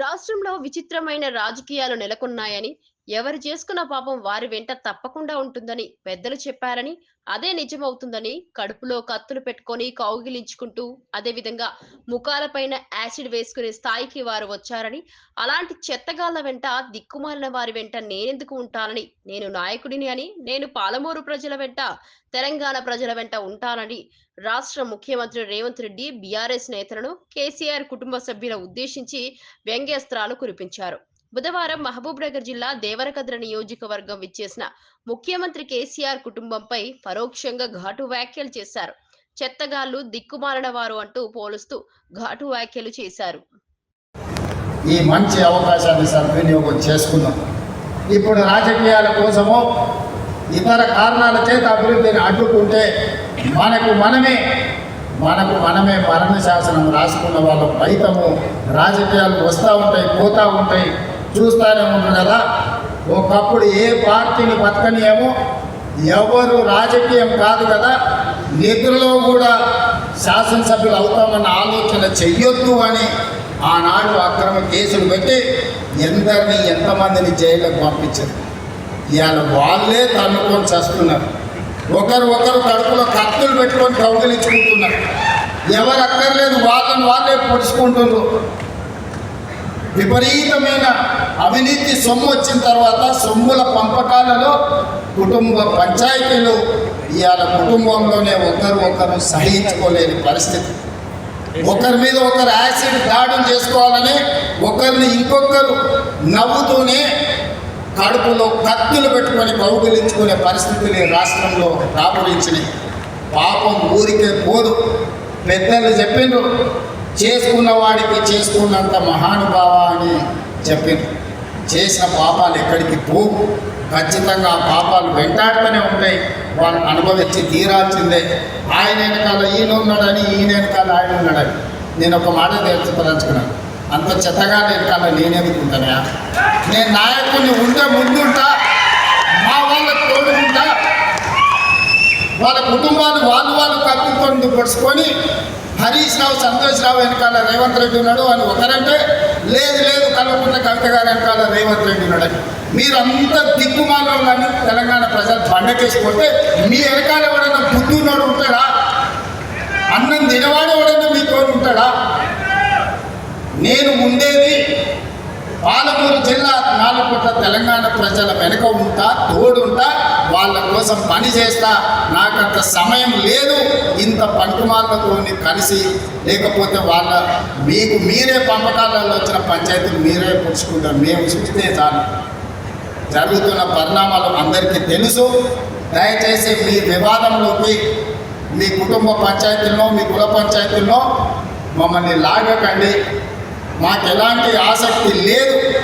రాష్ట్రంలో విచిత్రమైన రాజకీయాలు నెలకొన్నాయని ఎవరు చేసుకున్న పాపం వారి వెంట తప్పకుండా ఉంటుందని పెద్దలు చెప్పారని అదే నిజమవుతుందని కడుపులో కత్తులు పెట్టుకొని కౌగిలించుకుంటూ అదేవిధంగా ముఖాలపైన యాసిడ్ వేసుకునే స్థాయికి వారు వచ్చారని అలాంటి చెత్తగాళ్ళ వెంట దిక్కుమాలిన వారి వెంట నేనెందుకు ఉంటానని నేను నాయకుడిని అని నేను పాలమూరు ప్రజల వెంట తెలంగాణ ప్రజల వెంట ఉంటానని రాష్ట్ర ముఖ్యమంత్రి రేవంత్ రెడ్డి బీఆర్ఎస్ నేతలను కేసీఆర్ కుటుంబ సభ్యుల ఉద్దేశించి వ్యంగ్యాస్త్రాలు కురిపించారు. బుధవారం మహబూబ్ నగర్ జిల్లా దేవరకద్ర నియోజకవర్గం విచ్చేసిన ముఖ్యమంత్రి కేసీఆర్ కుటుంబంపై పరోక్షంగా ఘాటు వ్యాఖ్యలు చేశారు. చెత్తగాళ్ళు దిక్కుమాలిన వారు అంటూ పోలుస్తూ ఘాటు వ్యాఖ్యలు చేశారు. ఈ మంచి అవకాశాన్ని సద్వినియోగం చేసుకుందాం ఇప్పుడు రాజకీయాల కోసమో ఇతర కారణాల చేత అభివృద్ధిని అడ్డుకుంటే మనకు మనమే మనకు మనమే మరణ శాసనం రాసుకున్న వాళ్ళ. ఫలితము రాజకీయాలు వస్తూ ఉంటాయి పోతూ ఉంటాయి. చూస్తూనే ఉంటారు కదా ఒకప్పుడు ఏ పార్టీని బతకనియేమో ఎవరు రాజకీయం కాదు కదా. నిధులలో కూడా శాసనసభ్యులు అవుతామన్న ఆలోచన చెయ్యొద్దు అని ఆనాడు అక్రమ కేసులు పెట్టి ఎందరిని ఎంతమందిని జైలుకు పంపించారు. ఇవాళ వాళ్ళే తన్నుకొని చస్తున్నారు. ఒకరు ఒకరు కడుపులో కత్తులు పెట్టుకొని కౌగిలించుకుంటున్నారు. ఎవరు అక్కర్లేదు వాళ్ళని వాళ్ళే పొడుచుకుంటున్నారు. విపరీతమైన అవినీతి సొమ్ము వచ్చిన తర్వాత సొమ్ముల పంపకాలలో కుటుంబ పంచాయతీలు ఇవాళ కుటుంబంలోనే ఒకరు ఒకరు సహించుకోలేని పరిస్థితి. ఒకరి మీద ఒకరు యాసిడ్ దాడులు చేసుకోవాలని ఒకరిని ఇంకొకరు నవ్వుతూనే కడుపులో కత్తులు పెట్టుకొని కౌగిలించుకునే పరిస్థితులు రాష్ట్రంలో రాబడించినాయి పాపం ఊరికే పోదు. పెద్దలు చెప్పిండ్రు చేసుకున్న వాడికి చేసుకున్నంత మహానుభావ అని చెప్పింది చేసిన పాపాలు ఎక్కడికి పోవు. ఖచ్చితంగా ఆ పాపాలు వెంటాడుతూనే ఉంటాయి. వాళ్ళు అనుభవించి తీరాల్సిందే. ఆయన వెనకాల ఈయన ఉన్నాడని ఈయన వెనకాల ఆయన ఉన్నాడని. నేను ఒక మాట తెలుసుకోదలుచుకున్నాను అంత చెత్తగా వెనకాల నేనెదుకుంటానా నేను నాయకుడిని ఉంటే ముందుంటా? మా వాళ్ళకి తోడుకుంటా వాళ్ళ కుటుంబాలు వాళ్ళు వాళ్ళు కత్తుకొని పొడుచుకొని హరీష్ రావు సంతోష్ రావు వెనకాల రేవంత్ రెడ్డి ఉన్నాడు అని ఒకరంటే లేదు లేదు కల్వకుంట్ల కవిత గారి వెనకాల రేవంత్ రెడ్డి ఉన్నాడని. మీరంతా దిక్కుమాలని తెలంగాణ ప్రజలు బండకేసుకుంటే మీ వెనకాల ఎవడన్నా బుద్ధున్నోడు ఉంటాడా? అన్నం తినవాడు ఎవడన్నా మీతో ఉంటాడా? నేను ఉండేది పాలమూరు జిల్లా నాలుగు తెలంగాణ ప్రజల వెనుక ఉంటా తోడుంటా వాళ్ళ కోసం పని చేస్తా. నాకంత సమయం లేదు. ఇంత పంటుమాలతో కలిసి లేకపోతే వాళ్ళ మీకు మీరే పంపకాలలో వచ్చిన పంచాయతీ మీరే పుచ్చుకుంటారు మేము చూస్తే చాలు. జరుగుతున్న పరిణామాలు అందరికీ తెలుసు. దయచేసి మీ వివాదంలోకి మీ కుటుంబ పంచాయతీల్లో మీ కుల పంచాయతీల్లో మమ్మల్ని లాగకండి. మాకు ఎలాంటి ఆసక్తి లేదు.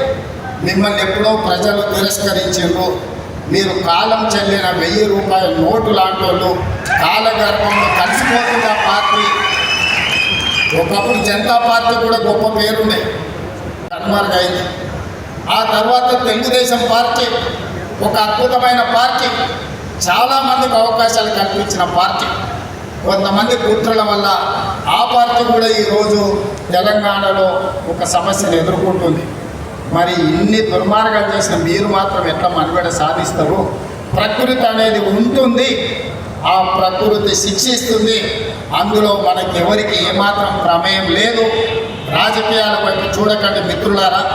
మిమ్మల్ని ఎప్పుడో ప్రజలు తిరస్కరించారు. మీరు కాలం చెల్లిన వెయ్యి రూపాయల నోటు లాంటి వాళ్ళు కాలగర్భంలో కలిసిపోతున్న పార్టీ ఒకప్పుడు జనతా పార్టీ కూడా గొప్ప పేరుండే. కనుమరుగైంది. ఆ తర్వాత తెలుగుదేశం పార్టీ ఒక అద్భుతమైన పార్టీ చాలామందికి అవకాశాలు కల్పించిన పార్టీ. కొంతమంది కుట్రల వల్ల ఆ పార్టీ కూడా ఈరోజు తెలంగాణలో ఒక సమస్యను ఎదుర్కొంటుంది. మరి ఇన్ని దుర్మార్గాలు చేసిన మీరు మాత్రం ఎట్లా మనుగడ సాధిస్తారు? ప్రకృతి అనేది ఉంటుంది ఆ ప్రకృతి శిక్షిస్తుంది. అందులో మనకి ఎవరికి ఏమాత్రం ప్రమేయం లేదు. రాజకీయాల వైపు చూడకండి మిత్రులారా.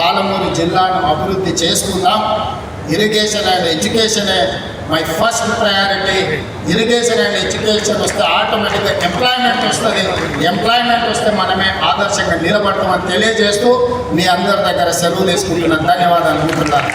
పాలమూరు జిల్లాను అభివృద్ధి చేసుకుందాం. Irrigation and ఎడ్యుకేషనే my first priority irrigation and education వస్తే ఆటోమేటిక్గా ఎంప్లాయ్మెంట్ వస్తుంది. ఎంప్లాయ్మెంట్ వస్తే మనమే ఆదర్శంగా నిలబడతామని తెలియజేస్తూ మీ అందరి దగ్గర సెలవు తీసుకుంటున్నాను ధన్యవాదాలు అనుకుంటున్నాను